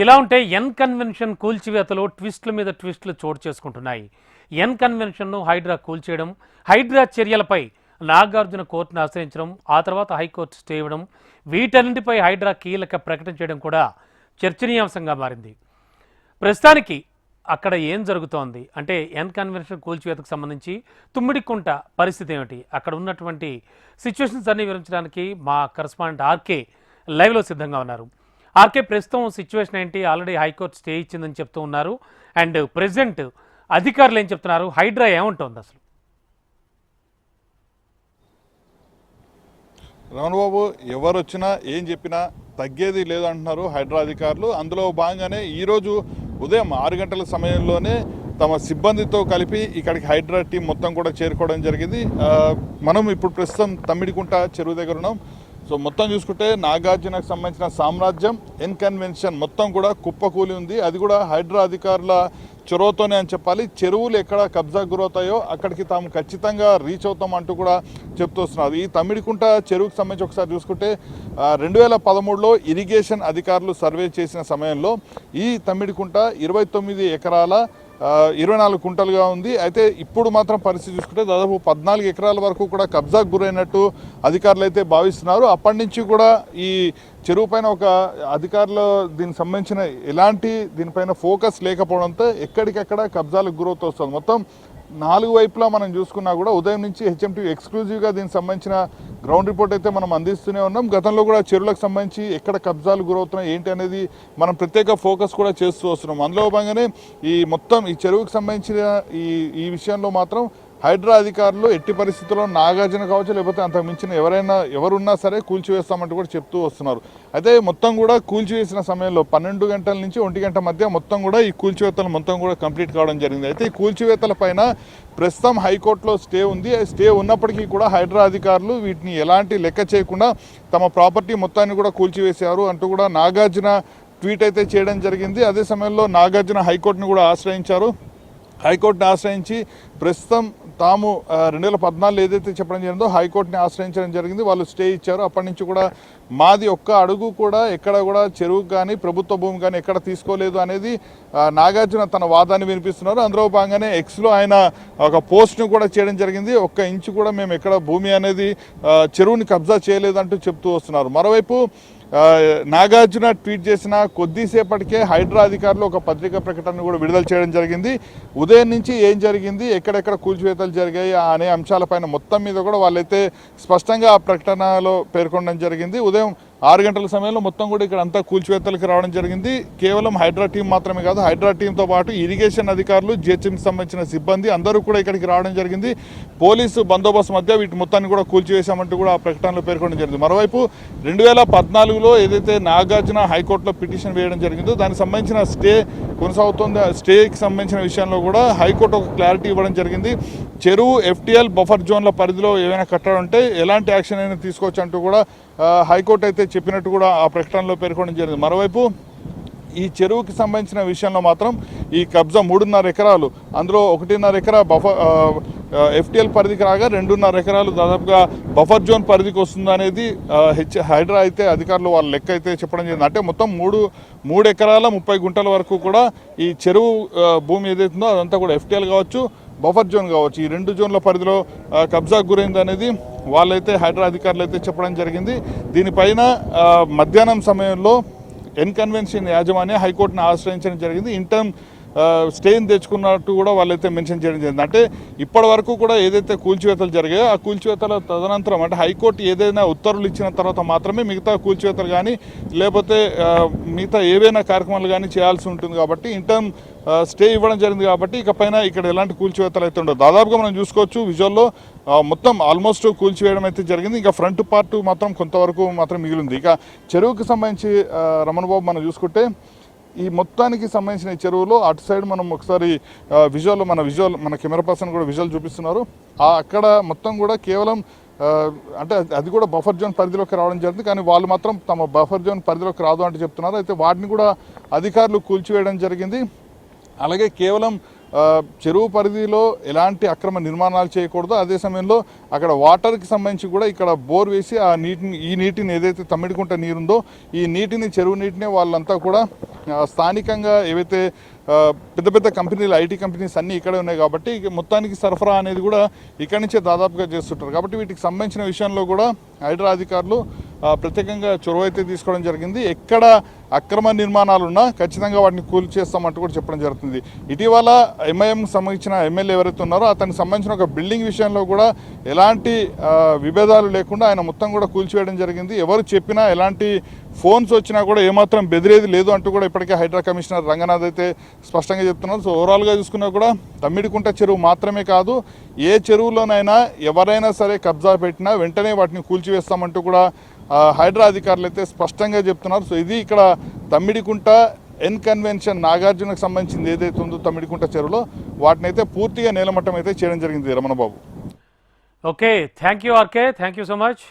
ఇలా ఉంటే N convention కూల్చివేతలో ట్విస్టుల మీద ట్విస్టులు చోటు చేసుకుంటున్నాయి. ఎన్ కన్వెన్షన్ను హైడ్రా కూల్చేయడం హైడ్రా చర్యలపై నాగార్జున కోర్టును ఆశ్రయించడం ఆ తర్వాత హైకోర్టు స్టే ఇవ్వడం వీటన్నింటిపై హైడ్రా కీలక ప్రకటన చేయడం కూడా చర్చనీయాంశంగా మారింది. ప్రస్తుతానికి అక్కడ ఏం జరుగుతోంది? అంటే ఎన్ కన్వెన్షన్ కూల్చివేతకు సంబంధించి తుమ్మిడికుంట పరిస్థితి ఏమిటి? అక్కడ ఉన్నటువంటి సిచ్యువేషన్స్ అన్ని వివరించడానికి మా కరస్పాండెంట్ ఆర్కే లైవ్లో సిద్ధంగా ఉన్నారు. ఆర్కే ప్రస్తుతం సిచ్యువేషన్ ఏంటి? ఆల్రెడీ హైకోర్టు స్టే ఇచ్చిందని చెప్తూ ఉన్నారు. అండ్ ప్రెసెంట్ అధికారులు ఏం చెప్తున్నారు? హైడ్రా ఏముంటుంది అసలు? రమణబాబు ఎవరు వచ్చినా ఏం చెప్పినా తగ్గేది లేదంటున్నారు హైడ్రా అధికారులు. అందులో భాగంగానే ఈరోజు ఉదయం ఆరు గంటల సమయంలోనే తమ సిబ్బందితో కలిపి ఇక్కడికి హైడ్రా టీం మొత్తం కూడా చేరుకోవడం జరిగింది. మనం ఇప్పుడు ప్రస్తుతం తమ్మిడికుంట చెరువు దగ్గర ఉన్నాం. సో మొత్తం చూసుకుంటే నాగార్జునకు సంబంధించిన సామ్రాజ్యం ఇన్కన్వెన్షన్ మొత్తం కూడా కుప్పకూలి ఉంది. అది కూడా హైడ్రా అధికారుల చొరవతోనే అని చెప్పాలి. చెరువులు ఎక్కడ కబ్జా గురవుతాయో అక్కడికి తాము ఖచ్చితంగా రీచ్ అవుతాం అంటూ కూడా చెప్తూ వస్తున్నారు. ఈ తమిడికుంట చెరువుకు సంబంధించి ఒకసారి చూసుకుంటే రెండు వేల పదమూడులో ఇరిగేషన్ అధికారులు సర్వే చేసిన సమయంలో ఈ తమిడికుంట ఇరవై తొమ్మిది ఎకరాల ఇరవై నాలుగు కుంటలుగా ఉంది. అయితే ఇప్పుడు మాత్రం పరిస్థితి చూసుకుంటే దాదాపు పద్నాలుగు ఎకరాల వరకు కూడా కబ్జాకు గురైనట్టు అధికారులు అయితే భావిస్తున్నారు. అప్పటి నుంచి కూడా ఈ చెరువు పైన ఒక అధికారులు దీనికి సంబంధించిన ఎలాంటి దీనిపైన ఫోకస్ లేకపోవడంతో ఎక్కడికెక్కడ కబ్జాలకు గురవుతూ వస్తుంది. మొత్తం నాలుగు వైపులా మనం చూసుకున్నా కూడా ఉదయం నుంచి హెచ్ఎంటీ ఎక్స్క్లూజివ్గా దీనికి సంబంధించిన గ్రౌండ్ రిపోర్ట్ అయితే మనం అందిస్తూనే ఉన్నాం. గతంలో కూడా చెరువులకు సంబంధించి ఎక్కడ కబ్జాలు గురవుతున్నాయి ఏంటి అనేది మనం ప్రత్యేక ఫోకస్ కూడా చేస్తూ వస్తున్నాం. అందులో భాగంగానే ఈ మొత్తం ఈ చెరువుకు సంబంధించిన ఈ ఈ విషయంలో మాత్రం హైడ్రా అధికారులు ఎట్టి పరిస్థితుల్లో నాగార్జున కావచ్చు లేకపోతే అంతకు మించిన ఎవరైనా ఎవరున్నా సరే కూల్చివేస్తామంటూ కూడా చెప్తూ వస్తున్నారు. అయితే మొత్తం కూడా కూల్చివేసిన సమయంలో పన్నెండు గంటల నుంచి ఒంటి గంట మధ్య మొత్తం కూడా ఈ కూల్చివేతలు మొత్తం కూడా కంప్లీట్ కావడం జరిగింది. అయితే ఈ కూల్చివేతల పైన ప్రస్తుతం హైకోర్టులో స్టే ఉంది. స్టే ఉన్నప్పటికీ కూడా హైడ్రా అధికారులు వీటిని ఎలాంటి లెక్క చేయకుండా తమ ప్రాపర్టీ మొత్తాన్ని కూడా కూల్చివేశారు అంటూ కూడా నాగార్జున ట్వీట్ అయితే చేయడం జరిగింది. అదే సమయంలో నాగార్జున హైకోర్టును కూడా ఆశ్రయించారు. హైకోర్టును ఆశ్రయించి ప్రస్తుతం తాము రెండు వేల పద్నాలుగు ఏదైతే చెప్పడం జరిగిందో హైకోర్టుని ఆశ్రయించడం జరిగింది. వాళ్ళు స్టే ఇచ్చారు. అప్పటి నుంచి కూడా మాది ఒక్క అడుగు కూడా ఎక్కడ కూడా చెరువు కానీ ప్రభుత్వ భూమి కానీ ఎక్కడ తీసుకోలేదు అనేది నాగార్జున తన వాదాన్ని వినిపిస్తున్నారు. అందులో భాగంగానే ఎక్స్లో ఆయన ఒక పోస్ట్ను కూడా చేయడం జరిగింది. ఒక్క ఇంచు కూడా మేము ఎక్కడ భూమి అనేది చెరువుని కబ్జా చేయలేదంటూ చెప్తూ వస్తున్నారు. మరోవైపు నాగార్జున ట్వీట్ చేసిన కొద్దిసేపటికే హైడ్రా అధికారులు ఒక పత్రికా ప్రకటన కూడా విడుదల చేయడం జరిగింది. ఉదయం నుంచి ఏం జరిగింది ఎక్కడెక్కడ కూల్చివేతలు జరిగాయి అనే అంశాలపైన మొత్తం మీద కూడా వాళ్ళైతే స్పష్టంగా ఆ ప్రకటనలో పేర్కొనడం జరిగింది. ఉదయం ఆరు గంటల సమయంలో మొత్తం కూడా ఇక్కడ అంతా కూల్చివేతలకు రావడం జరిగింది. కేవలం హైడ్రా టీం మాత్రమే కాదు హైడ్రా టీంతో పాటు ఇరిగేషన్ అధికారులు జిహెచ్ఎంకి సంబంధించిన సిబ్బంది అందరూ కూడా ఇక్కడికి రావడం జరిగింది. పోలీసు బందోబస్తు మధ్య వీటి మొత్తాన్ని కూడా కూల్చివేశామంటూ కూడా ఆ ప్రకటనలో పేర్కొనడం జరిగింది. మరోవైపు రెండు వేల పద్నాలుగులో ఏదైతే నాగార్జున హైకోర్టులో పిటిషన్ వేయడం జరిగిందో దానికి సంబంధించిన స్టే కొనసాగుతుంది. స్టేకి సంబంధించిన విషయంలో కూడా హైకోర్టు ఒక క్లారిటీ ఇవ్వడం జరిగింది. చెరువు ఎఫ్టీఎల్ బఫర్ జోన్ల పరిధిలో ఏమైనా కట్టడం ఉంటే ఎలాంటి యాక్షన్ అయినా తీసుకోవచ్చు అంటూ కూడా హైకోర్టు అయితే చెప్పినట్టు కూడా ఆ ప్రకటనలో పేర్కొనడం జరిగింది. మరోవైపు ఈ చెరువుకి సంబంధించిన విషయంలో మాత్రం ఈ కబ్జా మూడున్నర ఎకరాలు అందులో ఒకటిన్నర ఎకరా బఫర్ ఎఫ్టీఎల్ పరిధికి రాగా రెండున్నర ఎకరాలు దాదాపుగా బఫర్ జోన్ పరిధికి వస్తుంది అనేది హెచ్ హైడ్రా అయితే అధికారులు వాళ్ళ లెక్క అయితే చెప్పడం జరిగింది. అంటే మొత్తం మూడు మూడు ఎకరాల ముప్పై గుంటల వరకు కూడా ఈ చెరువు భూమి ఏదైతుందో అదంతా కూడా ఎఫ్టీఎల్ కావచ్చు బఫర్ జోన్ కావచ్చు. ఈ రెండు జోన్ల పరిధిలో కబ్జాకు గురైంది అనేది వాళ్ళైతే హైడ్రా అధికారులు అయితే చెప్పడం జరిగింది. దీనిపైన మధ్యాహ్నం సమయంలో ఎన్కన్వెన్షన్ యాజమాన్య హైకోర్టును ఆశ్రయించడం జరిగింది. ఇంటర్మ్ స్టేని తెచ్చుకున్నట్టు కూడా వాళ్ళైతే మెన్షన్ చేయడం జరిగింది. అంటే ఇప్పటి వరకు కూడా ఏదైతే కూల్చివేతలు జరిగాయో ఆ కూల్చివేతల తదనంతరం అంటే హైకోర్టు ఏదైనా ఉత్తర్వులు ఇచ్చిన తర్వాత మాత్రమే మిగతా కూల్చివేతలు కానీ లేకపోతే మిగతా ఏవైనా కార్యక్రమాలు కానీ చేయాల్సి ఉంటుంది కాబట్టి ఇంటర్మ్ స్టే ఇవ్వడం జరిగింది కాబట్టి ఇక పైన ఇక్కడ ఎలాంటి కూల్చివేతలు అయితే ఉండవు. దాదాపుగా మనం చూసుకోవచ్చు విజువల్లో మొత్తం ఆల్మోస్ట్ కూల్చివేయడం అయితే జరిగింది. ఇంకా ఫ్రంట్ పార్ట్ మాత్రం కొంతవరకు మాత్రం మిగిలింది. ఇక చెరువుకి సంబంధించి రమణబాబు మనం చూసుకుంటే ఈ మొత్తానికి సంబంధించిన చెరువులో అటు సైడ్ మనం ఒకసారి విజువల్ మన విజువల్ మన కెమెరా పర్సన్ కూడా విజువల్ చూపిస్తున్నారు. ఆ అక్కడ మొత్తం కూడా కేవలం అంటే అది- కూడా బఫర్ జోన్ పరిధిలోకి రావడం జరిగింది. కానీ వాళ్ళు మాత్రం తమ బఫర్ జోన్ పరిధిలోకి రాదు అంటే చెప్తున్నారు. అయితే వాటిని కూడా అధికారులు కూల్చివేయడం జరిగింది. అలాగే కేవలం చెరువు పరిధిలో ఎలాంటి అక్రమ నిర్మాణాలు చేయకూడదు. అదే సమయంలో అక్కడ వాటర్కి సంబంధించి కూడా ఇక్కడ బోర్ వేసి ఆ నీటిని ఈ నీటిని ఏదైతే తమ్మిడికుంట నీరుందో ఈ నీటిని చెరువు నీటిని వాళ్ళంతా కూడా స్థానికంగా ఏవైతే పెద్ద పెద్ద కంపెనీలు ఐటీ కంపెనీస్ అన్నీ ఇక్కడే ఉన్నాయి కాబట్టి మొత్తానికి సరఫరా అనేది కూడా ఇక్కడి నుంచే దాదాపుగా చేస్తుంటారు. కాబట్టి వీటికి సంబంధించిన విషయంలో కూడా హైడ్రా అధికారులు ప్రత్యేకంగా చొరవ అయితే తీసుకోవడం జరిగింది. ఎక్కడ అక్రమ నిర్మాణాలున్నా ఖచ్చితంగా వాటిని కూల్ చేస్తామంటూ కూడా చెప్పడం జరుగుతుంది. ఇటీవల ఎంఐఎం సంబంధించిన ఎమ్మెల్యే ఎవరైతే ఉన్నారో అతనికి సంబంధించిన ఒక బిల్డింగ్ విషయంలో కూడా ఎలాంటి విభేదాలు లేకుండా ఆయన మొత్తం కూడా కూల్చివేయడం జరిగింది. ఎవరు చెప్పినా ఎలాంటి ఫోన్స్ వచ్చినా కూడా ఏమాత్రం బెదిరేది లేదు అంటూ కూడా ఇప్పటికే హైడ్రా కమిషనర్ రంగనాథ్ అయితే స్పష్టంగా చెప్తున్నారు. సో ఓవరాల్గా చూసుకున్నా కూడా తమ్మిడికుంట చెరువు మాత్రమే కాదు ఏ చెరువులోనైనా ఎవరైనా సరే కబ్జా పెట్టినా వెంటనే వాటిని కూల్చివేస్తామంటూ కూడా హైడ్రా అధికారులు అయితే స్పష్టంగా చెప్తున్నారు. సో ఇది ఇక్కడ తమ్మిడికుంట ఎన్ కన్వెన్షన్ నాగార్జునకు సంబంధించింది ఏదైతే ఉందో తమ్మిడికుంట చెరువులో వాటిని అయితే పూర్తిగా నేలమట్టం అయితే చేయడం జరిగింది Ramanababu. Okay thank you RK thank you so much